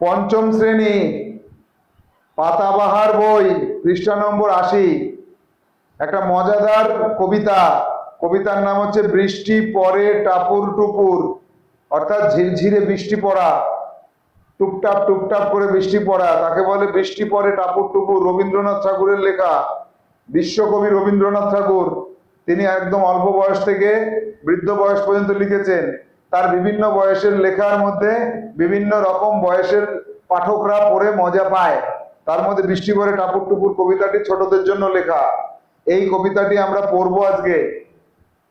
পঞ্চম শ্রেণি, পাতাবাহার বই, পৃষ্ঠা নম্বর আশি। একটা মজাদার কবিতা, কবিতার নাম হচ্ছে বৃষ্টি পরে টাপুর টুপুর, অর্থাৎ ঝিরঝিরে বৃষ্টি পড়া, টুপটাপ টুপটাপ করে বৃষ্টি পড়া, তাকে বলে বৃষ্টি পরে টাপুর টুপুর, রবীন্দ্রনাথ ঠাকুরের লেখা, বিশ্বকবি রবীন্দ্রনাথ ঠাকুর, তিনি একদম অল্প বয়স থেকে বৃদ্ধ বয়স পর্যন্ত লিখেছেন। তার বিভিন্ন বয়সের লেখার মধ্যে বিভিন্ন রকম বয়সের পাঠকরা পড়ে মজা পায়। তার মধ্যে বৃষ্টি পরে টাপুর টুপুর কবিতাটি ছোটদের জন্য লেখা। এই কবিতাটি আমরা পড়ব আজকে।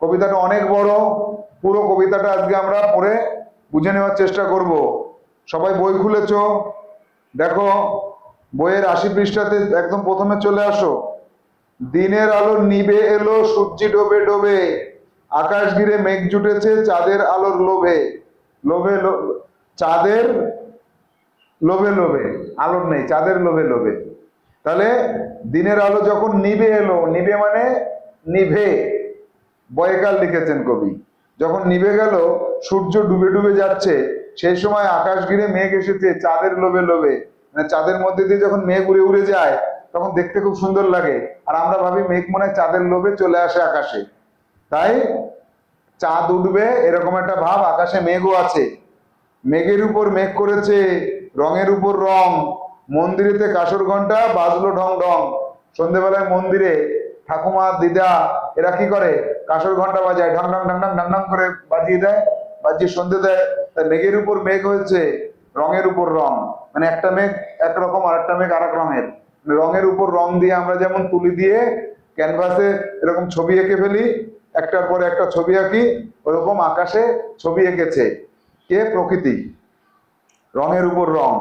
কবিতাটা অনেক বড়। পুরো কবিতাটা আজকে আমরা পড়ে বুঝে নেওয়ার চেষ্টা করব। সবাই বই খুলেছ? দেখো, বইয়ের আশি পৃষ্ঠাতে একদম প্রথমে চলে আসো। দিনের আলো নিবে এলো, সূর্যি ডোবে ডোবে। আকাশ ঘিরে মেঘ জুটেছে চাঁদের আলোর লোভে। লোভে চাঁদের লোভে লোভে, আলোর নেই, চাঁদের লোভে লোভে। তাহলে দিনের আলো যখন নিবে এলো নিবে মানে নিভে। বয়কাল লিখেছেন কবি। যখন নিভে গেল, সূর্য ডুবে ডুবে যাচ্ছে, সেই সময় আকাশ ঘিরে মেঘ এসেছে চাঁদের লোভে লোভে। মানে চাঁদের মধ্যে দিয়ে যখন মেঘ উড়ে উড়ে যায়, তখন দেখতে খুব সুন্দর লাগে। আর আমরা ভাবি মেঘ মনে চাঁদের লোভে চলে আসে আকাশে। তাই চাঁদ উঠবে, এরকম একটা ভাব, আকাশে মেঘও আছে। মেঘের উপর মেঘ করেছে, রঙের উপর রং। মন্দিরেতে কাসর ঘণ্টা বাজলো ঢং ঢং। সন্ধেবেলায় মন্দিরে ঠাকুমা, দিদা, এরা কি করে? কাসর ঘণ্টা বাজায়, ঢং ঢং ঢং ঢং ঢং ঢং করে বাজিয়ে দেয়, বাজিয়ে সন্ধে দেয়। তাই মেঘের উপর মেঘ হয়েছে, রঙের উপর রং। মানে একটা মেঘ একরকম আর একটা মেঘ আরেক রঙের। মানে রঙের উপর রং দিয়ে আমরা যেমন তুলি দিয়ে ক্যানভাসে এরকম ছবি এঁকে ফেলি একটার পরে একটা ছবি আঁকি, ওরকম আকাশে ছবি এঁকেছে। কে? প্রকৃতি। রঙের উপর রং।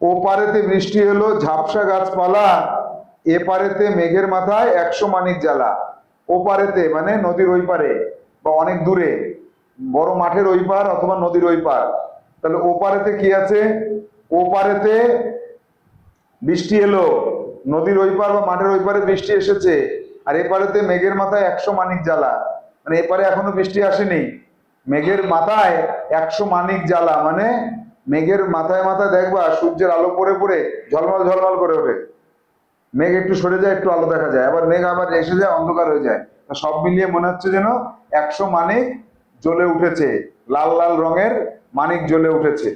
ও পারেতে বৃষ্টি এলো, ঝাপসা গাছপালা এ পারেতে মেঘের মাথায় একশো মানিক জ্বালা। ও পারেতে মানে নদীর ওই পারে, বা অনেক দূরে, বড় মাঠের ওই পার অথবা নদীর ওই পার। তাহলে ও পারেতে কি আছে? ও পারেতে বৃষ্টি এলো, নদীর ওই পার বা মাঠের ওই পারে বৃষ্টি এসেছে। আর এপারেতে মেঘের মাথায় একশো মানিক জ্বালা। মানে এপারে এখনও বৃষ্টি আসেনি। মেঘের মাথায় একশো মানিক জ্বালা। মানে মেঘের মাথায় মাথায় দেখবা সূর্যের আলো পড়ে পড়ে ঝলমল ঝলমল করে ওঠে। মেঘ একটু সরে যায়, একটু আলো দেখা যায়। আবার মেঘ আবার এসে যায়, অন্ধকার হয়ে যায়। সব মিলিয়ে মনে হচ্ছে যেন একশো মানিক জ্বলে উঠেছে। লাল লাল রঙের মানিক জ্বলে উঠেছে।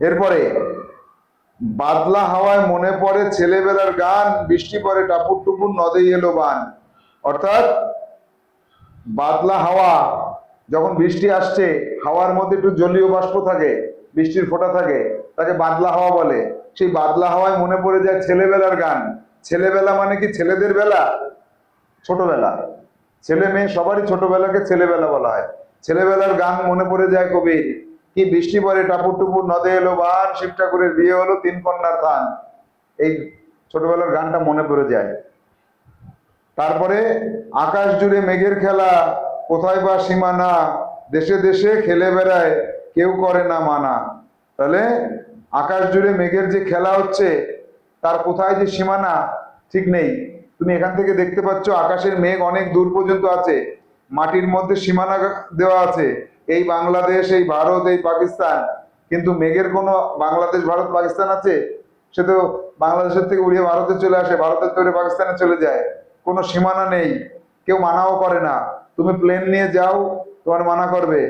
এরপরে বাদলা হাওয়ায় মনে পড়ে ছেলেবেলার গান, বৃষ্টি পরে টাপুর টুপুর, নদে এলো বান। অর্থাৎ বাদলা হাওয়া, যখন বৃষ্টি আসছে, হাওয়ার মধ্যে একটু জলীয় বাষ্প থাকে, বৃষ্টির ফোঁটা থাকে, তাকে বাদলা হাওয়া বলে। সেই বাদলা হাওয়ায় মনে পড়ে যায় ছেলেবেলার গান। ছেলেবেলা মানে কি ছেলেদের বেলা? ছোটবেলা। ছেলে মেয়ে সবারই ছোটবেলাকে ছেলেবেলা বলা হয়। ছেলেবেলার গান মনে পড়ে যায় কবির কি বৃষ্টি পরে টাপুর টুপুর নদে এলো বান শিব ঠাকুরের বিয়ে হলো, তিন কন্যার থান এই ছোটবেলার গানটা মনে পড়ে যায়। তারপরে আকাশ জুড়ে মেঘের খেলা, কোথায় বা সীমানা, দেশে দেশে খেলে বেড়ায়, কেউ করে না মানা। তাহলে আকাশ জুড়ে মেঘের যে খেলা হচ্ছে, তার কোথায় যে সীমানা, ঠিক নেই। তুমি এখান থেকে দেখতে পাচ্ছ আকাশের মেঘ অনেক দূর পর্যন্ত আছে, মাটির মধ্যে সীমানা দেওয়া আছে। এই বাংলাদেশ, এই ভারত, এই পাকিস্তান, কিন্তু মেঘের কোনো বাংলাদেশ, ভারত, পাকিস্তান আছে? সে তো বাংলাদেশের থেকে উড়িয়ে ভারতে চলে আসে, ভারতের থেকে পাকিস্তানে চলে যায়। কোনো সীমানা নেই, কেউ মানাও করে না। তুমি প্লেন নিয়ে যাও, তোমার মানা করবে।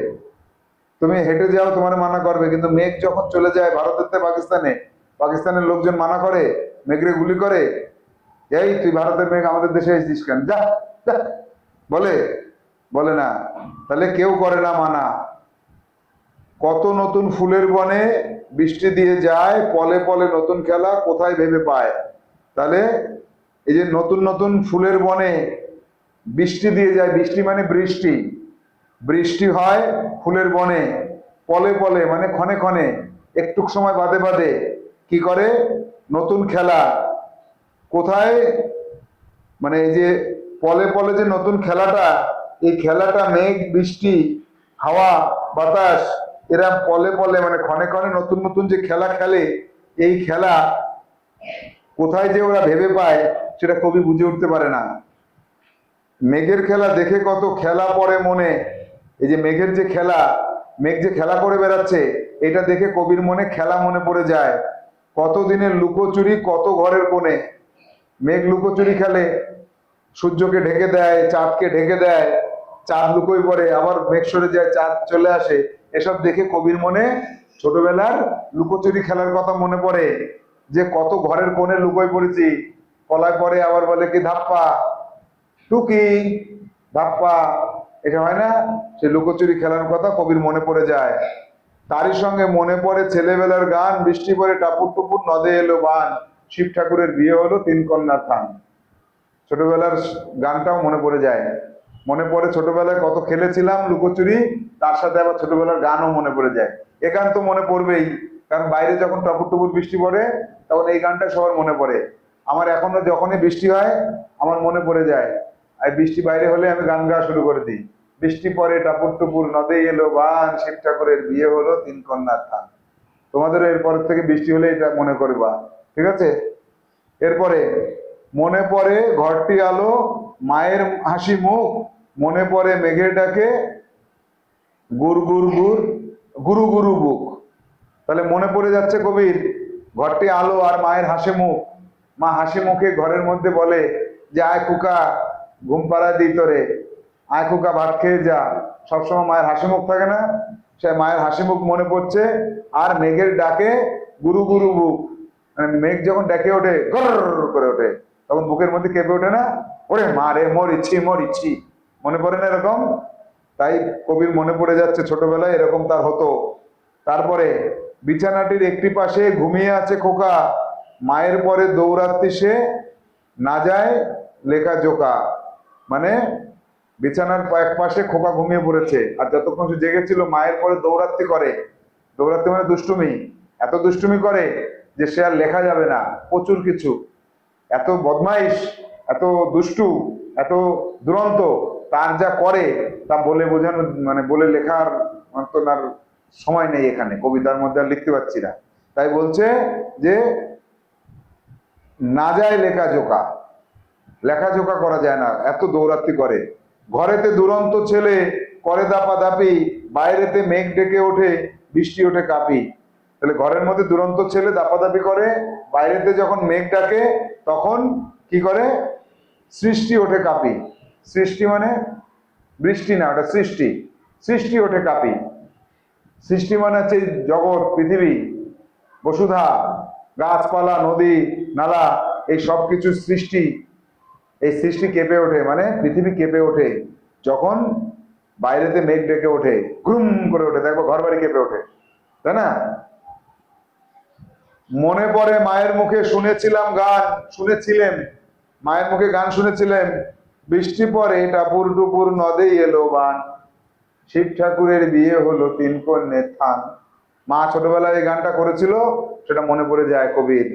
তুমি হেঁটে যাও, তোমার মানা করবে। কিন্তু মেঘ যখন চলে যায় ভারতের থেকে পাকিস্তানে, পাকিস্তানের লোকজন মানা করে, মেঘরে গুলি করে, এই, তুই ভারতের মেঘ আমাদের দেশে এসেছিস কেন? যা। বলে বলে না, তাহলে কেউ করে না মানা। কত নতুন ফুলের বনে বৃষ্টি দিয়ে যায়, পলে পলে নতুন খেলা কোথায় ভেবে পায়? তাহলে এই যে নতুন নতুন ফুলের বনে বৃষ্টি দিয়ে যায়, বৃষ্টি মানে বৃষ্টি। বৃষ্টি হয় ফুলের বনে, পলে পলে মানে ক্ষণে ক্ষণে একটু সময় বাদে বাদে। কি করে? নতুন খেলা। কোথায়? মানে এই যে পলে পলে যে নতুন খেলাটা এই খেলাটা মেঘ, বৃষ্টি, হাওয়া, বাতাস, এরা পলে পলে মানে ক্ষণে ক্ষণে নতুন নতুন যে খেলা খেলে, এই খেলা কোথায় যে ওরা ভেবে পায়, সেটা কবি বুঝে উঠতে পারে না। মেঘের খেলা দেখে কত খেলা পড়ে মনে। এই যে মেঘের যে খেলা, মেঘ যে খেলা করে বেড়াচ্ছে, এটা দেখে কবির মনে খেলা মনে পড়ে যায়। কত কতদিনের লুকোচুরি, কত ঘরের কোণে। মেঘ লুকোচুরি খেলে, সূর্যকে ঢেকে দেয়, চাঁদকে ঢেকে দেয়। চাঁদ লুকোই পড়ে আবার মেঘ সরে যায় চাঁদ চলে আসে, এসব দেখে কবির মনে ছোটবেলার লুকোচুরি খেলার কথা মনে পড়ে, যে কত ঘরের কোণে লুকোই পড়েছি কলায় পরে আবার বলে কি, ধাপ্পা, টুকি, ধাপ্পা। এটা হয় না, সে লুকোচুরি খেলার কথা কবির মনে পড়ে যায়। তারই সঙ্গে মনে পড়ে ছেলেবেলার গান, বৃষ্টি পরে টাপুর টুপুর, নদে এলো বান, শিব ঠাকুরের বিয়ে হলো তিন কন্যার থান। ছোটবেলার গানটাও মনে পড়ে যায়। মনে পড়ে ছোটবেলায় কত খেলেছিলাম লুকোচুরি, তার সাথে আবার ছোটবেলার গানও মনে পড়ে যায়। একান্ত মনে পড়বেই, কারণ বাইরে যখন টপুর টপুর বৃষ্টি পড়ে, তখন এই গানটা সবার মনে পড়ে। আমার এখনও যখনই বৃষ্টি হয়, আমার মনে পড়ে যায়। আর বৃষ্টি বাইরে হলে আমি গান গাওয়া শুরু করে দিই। বৃষ্টি পরে টাপুর টুপুর নদে এলো বান, শিব ঠাকুরের বিয়ে হলো, তিন কন্যার থান। তোমাদের এরপর থেকে বৃষ্টি হলে এটা মনে করবা, ঠিক আছে? এরপরে মনে পড়ে ঘরটি আলো, মায়ের হাসি মুখ মনে পড়ে মেঘের ডাকে গুর গুর গুর, গুরু গুরু বুক। তাহলে মনে পড়ে যাচ্ছে কবির, ঘরটি আলো আর মায়ের হাসি মুখ। মা হাসি মুখে ঘরের মধ্যে বলে, যে আয় কুকা ঘুম পাড়া দিই তোরে। আয় কুকা ভাত খেয়ে যা। সবসময় মায়ের হাসি মুখ থাকে না? সে মায়ের হাসি মুখ মনে পড়ছে, আর মেঘের ডাকে গুরু গুরু বুক। মানে মেঘ যখন ডেকে ওঠে গর করে ওঠে, তখন বুকের মধ্যে কেঁপে ওঠে না? ওরে মা রে মরিছি। মনে পড়ে না এরকম? তাই কবির মনে পড়ে যাচ্ছে ছোটবেলায় এরকম তার হতো। তারপরে বিছানাটির একটি পাশে ঘুমিয়ে আছে খোকা। মায়ের পরে দৌড়াতে সে না যায় লেখা জোকা। মানে বিছানার এক পাশে খোকা ঘুমিয়ে পড়েছে। আর যতক্ষণ সে জেগেছিল, মায়ের পরে দৌড়াতে করে। দৌড়াতে মানে দুষ্টুমি। এত দুষ্টুমি করে যে সে আর লেখা যাবে না। প্রচুর কিছু। এত বদমাইশ, এত দুষ্টু, এত দুরন্ত। তার যা করে, তা বলে বোঝানো মানে বলে লেখার আর সময় নেই এখানে। কবিতার মধ্যে আর লিখতে পারছি না। তাই বলছে যে, না যায় লেখা জোকা লেখাজোকা করা যায় না। এত দৌড়াত্তি করে। ঘরেতে দুরন্ত ছেলে, করে দাপা দাপি, বাইরেতে মেঘ ডেকে ওঠে, বৃষ্টি ওঠে কাপি। তাহলে ঘরের মধ্যে দুরন্ত ছেলে দাপাদাপি করে, বাইরেতে যখন মেঘ ডাকে, তখন কি করে? সৃষ্টি ওঠে কাপি। সৃষ্টি মানে বৃষ্টি না, ওটা সৃষ্টি। সৃষ্টি ওঠে কাপি। সৃষ্টি মানে হচ্ছে জগৎ, পৃথিবী, বসুধা, গাছপালা, নদী, নালা, এই সব কিছু সৃষ্টি। এই সৃষ্টি কেঁপে ওঠে মানে পৃথিবী কেঁপে ওঠে। যখন বাইরেতে মেঘ ডেকে ওঠে, ঘুম করে ওঠে, দেখো ঘর বাড়ি কেঁপে ওঠে, তাই না? মনে পড়ে মায়ের মুখে শুনেছিলাম গান, শুনেছিলেন, মায়ের মুখে গান শুনেছিলেন বৃষ্টি পরে টাপুর টুপুর নদেই এলো বান। শিব ঠাকুরের বিয়ে হলো তিন কন্যে থান। মা ছোটবেলায় এই গানটা করেছিল, সেটা মনে পড়ে যায় কবির।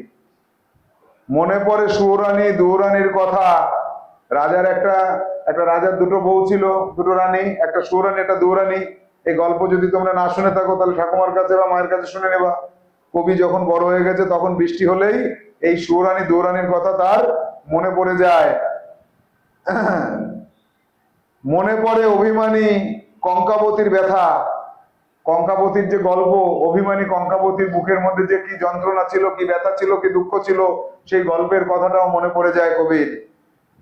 মনে পড়ে সুরানি, দুরানির কথা। রাজার একটা একটা রাজার দুটো বউ ছিল, দুটো রানী, একটা সুরানি, একটা দুরানি। এই গল্প যদি তোমরা না শুনে থাকো, তাহলে ঠাকুমার কাছে বা মায়ের কাছে শুনে নেবা। কবি যখন বড় হয়ে গেছে, তখন বৃষ্টি হলেই এই সুরানি, দুরানির কথা তার মনে পড়ে যায়। মনে পড়ে অভিমানী কঙ্কাবতীর ব্যথা। কঙ্কাবতীর যে গল্প, অভিমানী কঙ্কাবতীর বুকের মধ্যে যে কি যন্ত্রণা ছিল, কি ব্যথা ছিল, কি দুঃখ ছিল, সেই গল্পের কথাটাও মনে পড়ে যায় কবির।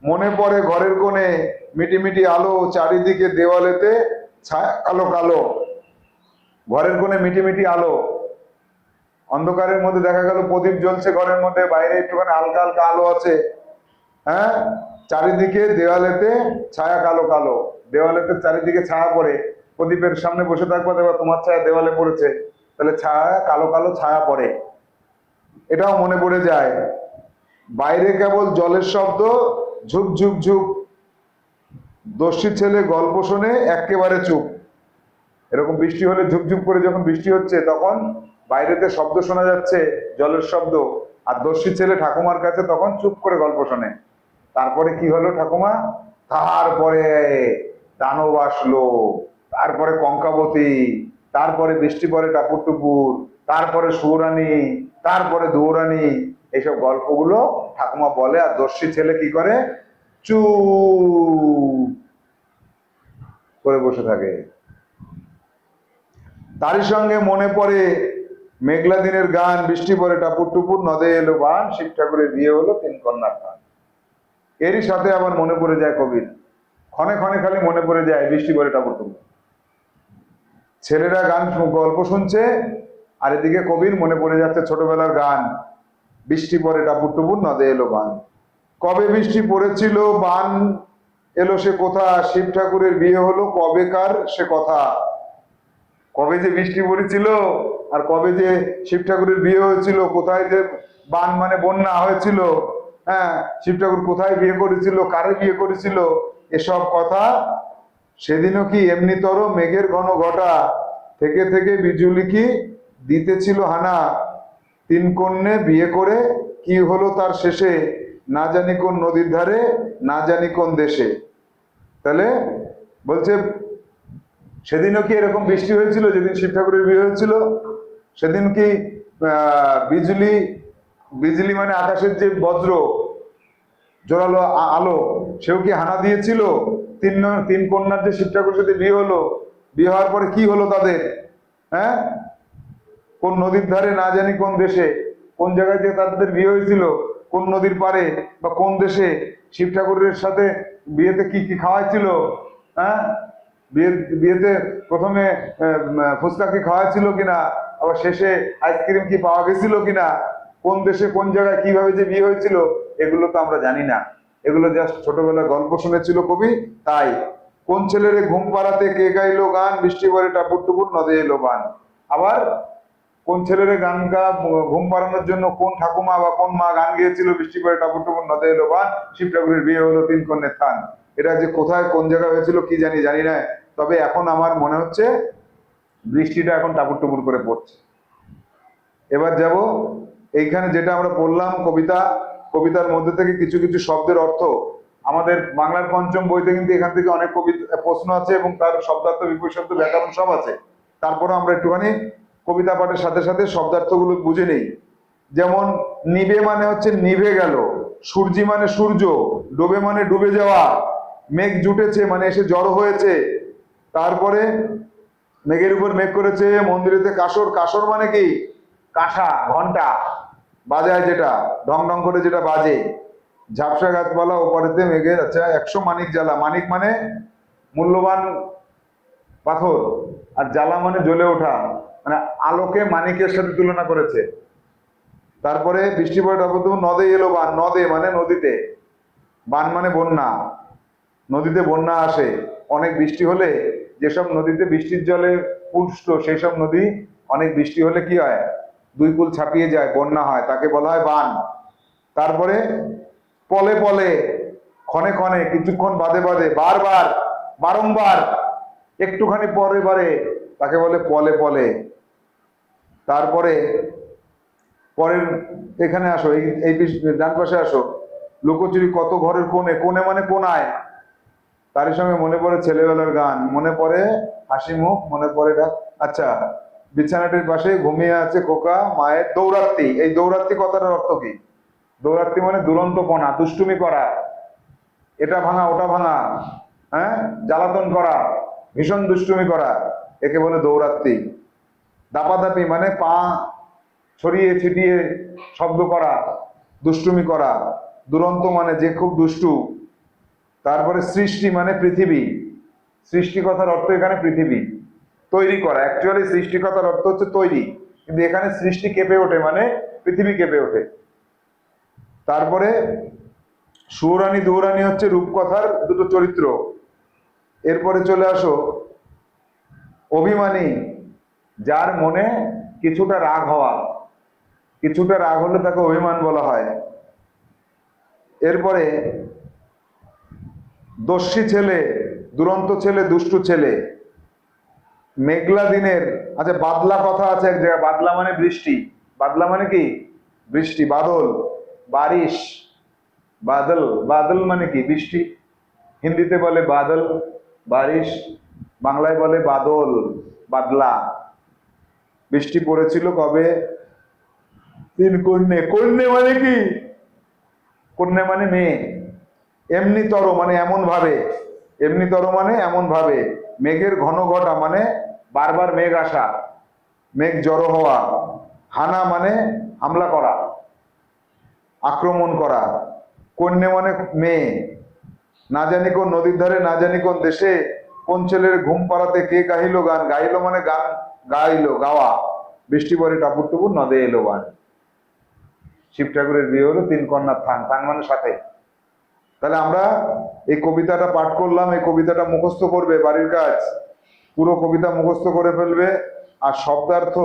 মনে পড়ে ঘরের কোণে মিটিমিটি আলো, চারিদিকে দেওয়ালেতে ছায়া, কালো কালো। ঘরের কোণে মিটিমিটি আলো। অন্ধকারের মধ্যে দেখা গেল, প্রদীপ জ্বলছে ঘরের মধ্যে, বাইরে একটুখানি হালকা হালকা আলো আছে। হ্যাঁ? চারিদিকে দেওয়ালেতে ছায়া কালো কালো। দেওয়ালেতে চারিদিকে ছায়া পড়ে। প্রদীপের সামনে বসে থাকব দেখবা তোমার ছায়া দেওয়ালে পড়েছে। তাহলে ছায়া, কালো কালো ছায়া পড়ে। এটাও মনে পড়ে যায়। বাইরে কেবল জলের শব্দ, ঝুপ ঝুপ ঝুপ। দস্যি ছেলে গল্প শুনে, একেবারে চুপ। এরকম বৃষ্টি হলে ঝুপঝুপ করে যখন বৃষ্টি হচ্ছে, তখন বাইরেতে শব্দ শোনা যাচ্ছে, জলের শব্দ। আর দস্যি ছেলে ঠাকুমার কাছে তখন চুপ করে গল্প শোনে। তারপরে কি হলো ঠাকুমা? তারপরে দানব আসলো তারপরে কঙ্কাবতী, তারপরে বৃষ্টি পরে টাপুর টুপুর তারপরে সুরানি তারপরে দৌরানি এইসব গল্পগুলো ঠাকুমা বলে আর দর্শী ছেলে কি করে? চু করে বসে থাকে। তারই সঙ্গে মনে পড়ে মেঘলা দিনের গান, বৃষ্টি পরে টাপুর টুপুর নদে এলো বান, শিব ঠাকুরের বিয়ে হলো তিন কন্যার গান। এরই সাথে আবার মনে পড়ে যায় কবির। ক্ষণে ক্ষণে খালি মনে পড়ে যায় বৃষ্টি পরে টাপুর টুপুর ছেলেরা গান গল্প শুনছে, আর এদিকে কবির মনে পড়ে যাচ্ছে ছোটবেলার গান। বৃষ্টি পরে টাপুর টুপুর নদে এলো বান। কবে বৃষ্টি পড়েছিল বান? এলো সে কোথা। শিব ঠাকুরের বিয়ে হলো কবেকার সে কথা। কবে যে বৃষ্টি পড়েছিল, আর কবে যে শিব ঠাকুরের বিয়ে হয়েছিল, কোথায় যে বান মানে বন্যা হয়েছিল হ্যাঁ শিব ঠাকুর কোথায় বিয়ে করেছিল, কারে বিয়ে করেছিল, এসব কথা সেদিনও কি এমনিতর মেঘের ঘন ঘটা থেকে থেকে বিজুলি কি দিতেছিল হানা? তিন কন্যে বিয়ে করে কি হলো তার শেষে? না জানি কোন নদীর ধারে, না জানি কোন দেশে। তাহলে বলছে, সেদিনও কি এরকম বৃষ্টি হয়েছিল, যেদিন শিব ঠাকুরের বিয়ে হয়েছিল? সেদিন কি বিজলি বিজলি মানে আকাশের যে বজ্র, জোরালো আলো, সেও কি হানা দিয়েছিল? তিন তিন কন্যার যে শিব ঠাকুরের সাথে বিয়ে হলো, বিয়ে হওয়ার পরে কি হলো তাদের? হ্যাঁ? কোন নদীর ধারে না জানি কোন দেশে, কোন জায়গায় যে তাদের বিয়ে হয়েছিল, কোন নদীর পারে বা কোন দেশে শিব ঠাকুরের সাথে বিয়েতে কি কি খাওয়াইছিল? হ্যাঁ? বিয়ে বিয়েতে প্রথমে ফুচকা কি খাওয়াইছিল কিনা? আবার শেষে আইসক্রিম কি পাওয়া গেছিল কিনা? কোন দেশে কোন জায়গায় কীভাবে যে বিয়ে হয়েছিল, এগুলো তো আমরা জানি না। এগুলো জাস্ট ছোটবেলায় গল্প শুনেছিল কবি, তাই কোন ছেলের ঘুম পাড়াতে কে গাইলো গান বৃষ্টি পরে টাপুর টুপুর নদে এলো বান। আবার কোন ছেলের গান গা, ঘুম পাড়ানোর জন্য কোন ঠাকুমা বা কোন মা গান গেয়েছিল বৃষ্টি পরে টাপুর টুপুর নদে এলো শিব ঠাকুরের বিয়ে হলো তিন কন্যের থান। এটা যে কোথায় কোন জায়গায় হয়েছিল কি জানি জানি না। তবে এখন আমার মনে হচ্ছে বৃষ্টিটা এখন টাপুর টুপুর করে পড়ছে। এবার যাব এইখানে যেটা আমরা বললাম কবিতা, কবিতার মধ্যে থেকে কিছু কিছু শব্দের অর্থ। আমাদের বাংলার পঞ্চম বইতে কিন্তু এখান থেকে অনেক কবিতা প্রশ্ন আছে এবং তার শব্দার্থ, বিপরীত ব্যাকরণ সব আছে। তারপরে আমরা একটুখানি কবিতা পাঠের সাথে সাথে শব্দার্থগুলো বুঝে নেই। যেমন, নিবে মানে হচ্ছে নিভে গেল, সূর্যি মানে সূর্য, ডোবে মানে ডুবে যাওয়া, মেঘ জুটেছে মানে এসে জড়ো হয়েছে। তারপরে, মেঘের উপর মেঘ করেছে মন্দিরেতে কাসর কাসর মানে কি? কাঁসা ঘণ্টা বাজায় যেটা ঢং ঢং করে যেটা বাজে। ঝাপসা গাছপালা ওপারেতে মেঘের আচ্ছা একশো মানিক জ্বালা। মানিক মানে মূল্যবান পাথর, আর জ্বালা মানে জ্বলে ওঠা। মানে আলোকে মানিকের সাথে তুলনা করেছে। তারপরে বৃষ্টি পরে তারপর তুমি নদে এলো বান। নদে মানে নদীতে। বান মানে বন্যা। নদীতে বন্যা আসে। অনেক বৃষ্টি হলে যেসব নদীতে বৃষ্টির জলে পুষ্ট সেই সব নদী অনেক বৃষ্টি হলে কি হয়? দুই কুল ছাপিয়ে যায়, বন্যা হয়, তাকে বলা হয় বান। তারপরে পলে পলে, ক্ষণে ক্ষণে, কিছুক্ষণ বাদে বাদে, বারবার, বারংবার, একটুখানি পরে পরে, তাকে বলে পলে পলে। তারপরে, পরের, এখানে আসো, এই এই ডান পাশে আসো। লুকোচুরি কত ঘরের কোণে কোণে মানে কোনায় তারই সঙ্গে মনে পড়ে ছেলেবেলার গান, মনে পড়ে হাসি মুখ মনে পড়ে ডাক আচ্ছা বিছানাটির পাশে ঘুমিয়ে আছে খোকা, মায়ের দৌরাত্রি এই দৌরাত্রি কথাটার অর্থ কি? দৌরাত্রি মানে দুরন্ত দুরন্তপনা, দুষ্টুমি করা। এটা ভাঙা, ওটা ভাঙা হ্যাঁ? জ্বালাতন করা, ভীষণ দুষ্টুমি করা, একে বলে দৌরাত্রি দাপাদাপি মানে পা ছড়িয়ে ছিটিয়ে শব্দ করা, দুষ্টুমি করা। দুরন্ত মানে যে খুব দুষ্টু। তারপরে সৃষ্টি মানে পৃথিবী। সৃষ্টি কথার অর্থ এখানে পৃথিবী। তৈরি করা। অ্যাকচুয়ালি সৃষ্টিকতার অর্থ হচ্ছে তৈরি। কিন্তু এখানে সৃষ্টি কেঁপে ওঠে মানে পৃথিবী কেঁপে ওঠে। তারপরে সুরানি, দৌরানি হচ্ছে রূপকথার দুটো চরিত্র। এরপরে চলে আসো, অভিমানী, যার মনে কিছুটা রাগ হওয়া। কিছুটা রাগ হলে তাকে অভিমান বলা হয়। এরপরে দস্যি ছেলে, দুরন্ত ছেলে, দুষ্টু ছেলে। মেঘলা দিনের আচ্ছা বাদলা কথা আছে এক জায়গায়, বাদলা মানে বৃষ্টি। বাদলা মানে কি? বৃষ্টি, বাদল, বারিশ, বাদল বাদল মানে কি? বৃষ্টি। হিন্দিতে বলে বাদল, বারিশ, বাংলায় বলে বাদল, বাদলা। বৃষ্টি পড়েছিল কবে? তিন কন্যে। কন্যে মানে কি? কন্যা মানে মেয়ে। এমনি তর মানে এমন ভাবে। এমনি তর মানে এমন ভাবে। মেঘের ঘন ঘটা মানে বারবার মেঘ আসা, মেঘ জড়ো হওয়া, হানা মানে হামলা করা, আক্রমণ করা, কন্যা মানে মেয়ে, না জানি কোন নদীর ধারে, না জানি কোন দেশে, কোন ছেলের ঘুম পাড়াতে কে গাইলো গান গাইলো মানে গান, গাইলো, গাওয়া, বৃষ্টি পরে টাপুর টুপুর নদে এলো গান শিব ঠাকুরের বিয়ে হলো তিন কন্যার থান থান মানে সাথে। তাহলে আমরা এই কবিতাটা পাঠ করলাম, এই কবিতাটা মুখস্থ করবে, বাড়ির কাজ। পুরো কবিতা মুখস্থ করে ফেলবে। আর শব্দার্থ,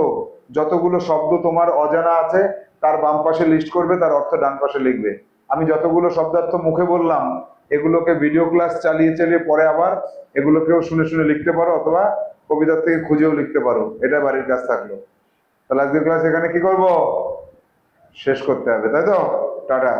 যতগুলো শব্দ তোমার অজানা আছে, তার বাম পাশে লিস্ট করবে, তার অর্থ ডান পাশে লিখবে। আমি যতগুলো শব্দার্থ মুখে বললাম, এগুলোকে ভিডিও ক্লাস চালিয়ে চালিয়ে পরে আবার এগুলোকেও শুনে শুনে লিখতে পারো, অথবা কবিতার থেকে খুঁজেও লিখতে পারো। এটা বাড়ির কাজ থাকল। তাহলে আজকের ক্লাস এখানে কি করব? শেষ করতে হবে, তাই তো? টাটা।